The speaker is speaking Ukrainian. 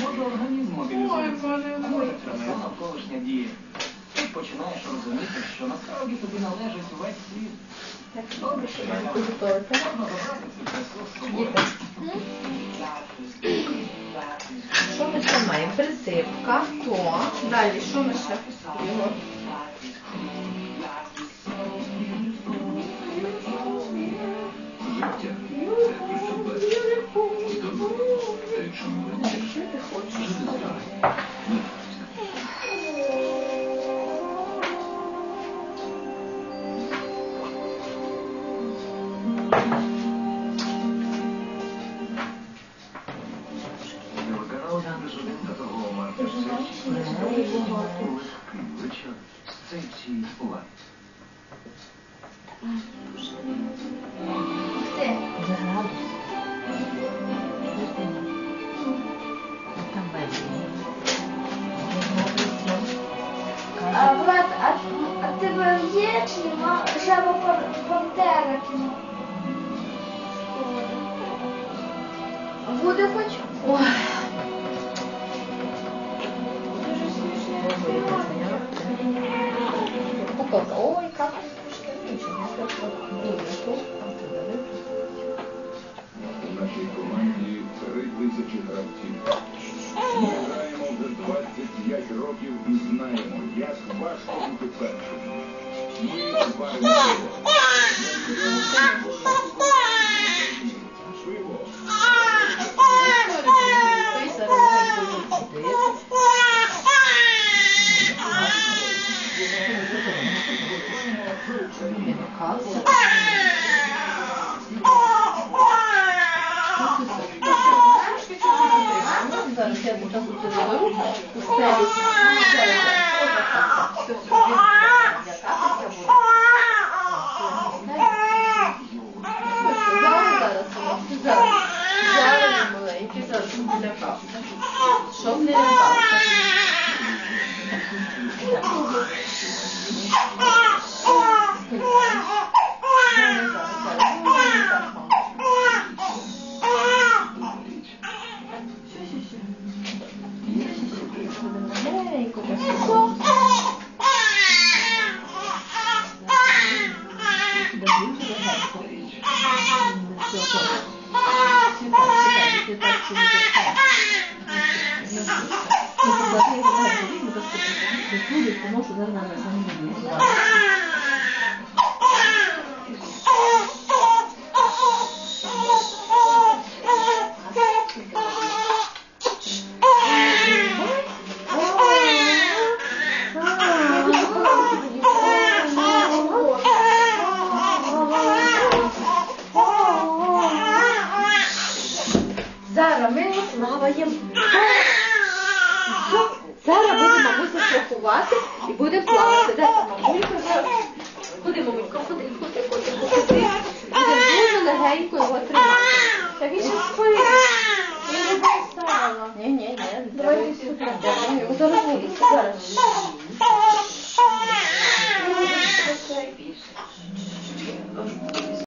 Може організм мобілізується, а може тримає навколишня дія. Ти починаєш розуміти, що насправді тобі належить увесь світ. так добре, що я буду готувати. Можна забрати цю красу з собою. Що ми ще маємо? Присипка, то. Далі, що ми ще посадимо? Градус. А брат, а, а тебе є чи нема жаба пантера кіно? Буде хоч? Ой. У нашій команді три тисячі гравців. Ми граємо вже 25 років і знаємо, як важко бути першим. Ми варимо Любимо касу. Зараз я буду тут заберу, успею. Зараз, зараз, зараз, маленький, зараз щоб не лякався. Щоб не лякався. Все, добре. Сідай, сідай, ти так собі так. Не бійся. Ну, завжди його легенько візьми, то що ти туди, тому що зараз на самі не буде. Зараз ми розплаваємо. Зараз буде мамуся шляхувати і буде плавати. Де там мамулька? Ходи, мамулька, ходи, ходи, ходи, ходи. Буде дуже легенько його тримати. Та він ще спить. Я не поставила. Ні, ні, ні. Давай ти сюди. Зараз зараз.